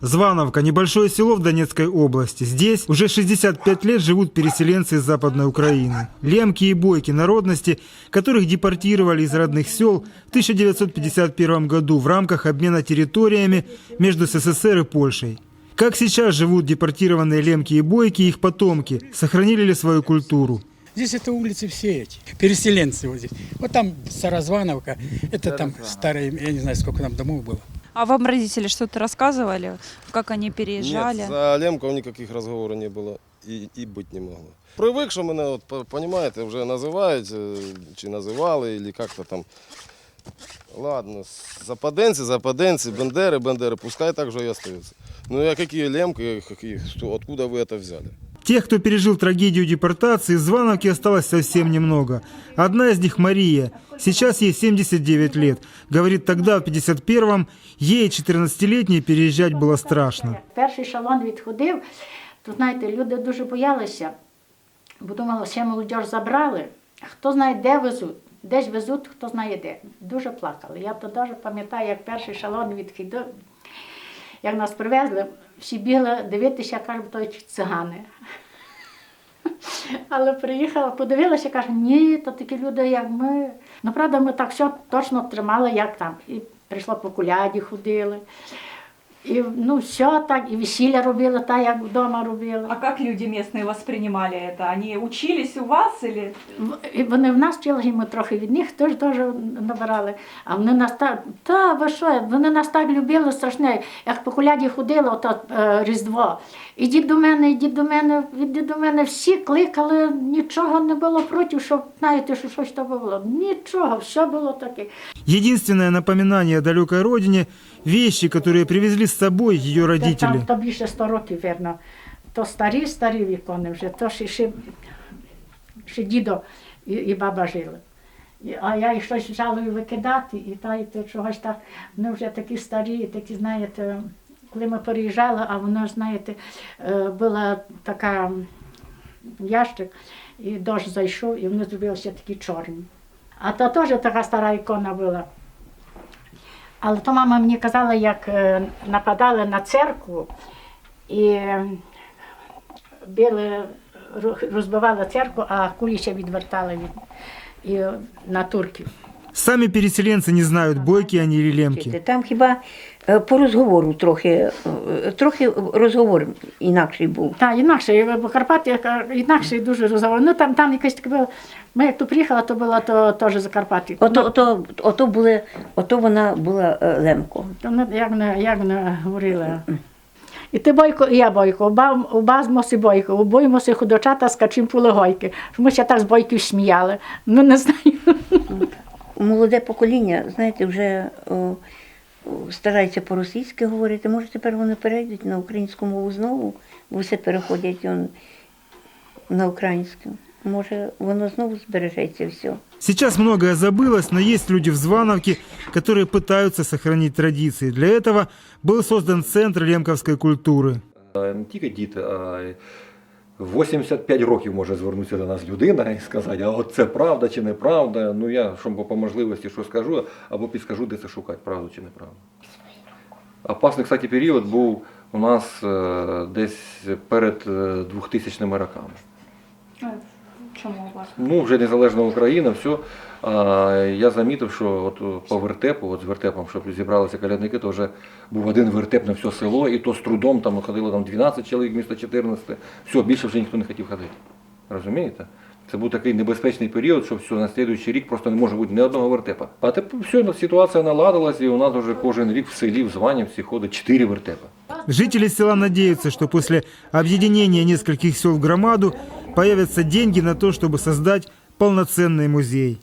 Звановка – небольшое село в Донецкой области. Здесь уже 65 лет живут переселенцы из Западной Украины. Лемки и бойки народности, которых депортировали из родных сел в 1951 году в рамках обмена территориями между СССР и Польшей. Как сейчас живут депортированные лемки и бойки и их потомки? Сохранили ли свою культуру? Здесь это улицы все эти, переселенцы вот здесь. Вот там Старозвановка, это там старые, я не знаю, сколько там домов было. А вам родители что-то рассказывали, как они переезжали? Нет, за Лемков никаких разговорів не було і, і бути не могло. Привик, що мене, от, по- понімаєте, вже називають, е, чи називали, і як-то там. Ладно, западенці, западенці, бендери, бендери, пускай так же і остаються. Ну, а які лемки, які, откуда ви це взяли? Тех, кто пережил трагедию депортации, из Звановки осталось совсем немного. Одна из них Мария. Сейчас ей 79 лет. Говорит, тогда, в 51-м, ей, 14-летней, переезжать было страшно. Перший шалон відходив, то знаєте, люди дуже боялися, бо думали, ще молодь забрали. А Хто знає, де везуть, десь везуть, хто знає де. Дуже плакали. Я то дуже пам'ятаю, як перший шалон відходив, як нас привезли, всі бігли дивитися, кажуть, то цигани. Але приїхала, подивилася, каже, ні, то такі люди, як ми. Ну, правда, ми так все точно тримали, як там. І прийшло по куляді, ходили. І ну, все так, і весілля робили так, як вдома робили. А как люди местные воспринимали это? Они учились у вас или? В- І вони в нас вчили, і ми трохи від них теж теж набирали. А вони нас так, та ви що, вони нас так любили страшне, як по куляді ходили, ото е, Різдво. Ідіть до мене, ідіть до мене, ідіть до мене. Всі кликали, нічого не було проти, щоб знаєте, що щось то було. Нічого, все було таке. Единственное напоминание о далекой родине – вещи, которые привезли с собой ее родители. Там, то більше 100 років, вірно. То старі, старі вікони вже, то ще, ще, ще дідо і, і баба жили. І- А я їх щось жалую викидати, і та, і то чогось так, вони вже такі старі, такі, знаєте, коли ми переїжджали, а воно, знаєте, е, була така м, ящик, і дощ зайшов, і вони зробилися такі чорні. А то теж така стара ікона була. Але то мама мені казала, як е, нападали на церкву і били, розбивали церкву, а кулі ще відвертали від, і, на турків. Сами переселенцы не знают, бойки они или лемки. Там хіба е, по розговору трохи, е, трохи розговор інакший був. Так, інакше, бо Карпати яка- інакше дуже розговор. Ну там, там якесь таке було. Ми як то приїхала, то було то теж Закарпаття. Ото, ото, ото, були, ото вона була е, Лемко. То як вони, як вони говорили. І ти бойко, і я бойко, оба, оба з моси бойко, обоє моси худочата скачим полегойки. Ми ще так з бойків сміяли. Ну не знаю Молоде покоління, знаєте, вже о, о, старається по-російськи говорити. Може, тепер вони перейдуть на українську мову знову, бо все переходять он, на українську. Може, воно знову збережеться все. Сейчас многое забылось, но есть люди в Звановке, которые пытаются сохранить традиции. Для этого был создан Центр лемковской культуры. не тільки діти, а й 85 років може звернутися до нас людина і сказати, а от це правда чи неправда. Ну я що по можливості що скажу, або підскажу, де це шукати, правду чи неправду. Опасний, кстати, період був у нас е, десь перед е, 2000 роками. Чому у вас? Ну, вже незалежна Україна, все. А, я замітив, що от по вертепу, от з вертепом, щоб зібралися колядники, то вже був один вертеп на все село, і то з трудом там ходило там 12 чоловік вмісто 14. Все, більше вже ніхто не хотів ходити. Розумієте? Це був такий небезпечний період, що все, на слідуючий рік просто не може бути ні одного вертепа. А тепер все, ситуація наладилась, і у нас вже кожен рік в селі, в Званівці ходить 4 вертепа. Жители села надеются, что после объединения нескольких сел в громаду появятся деньги на то, чтобы создать полноценный музей.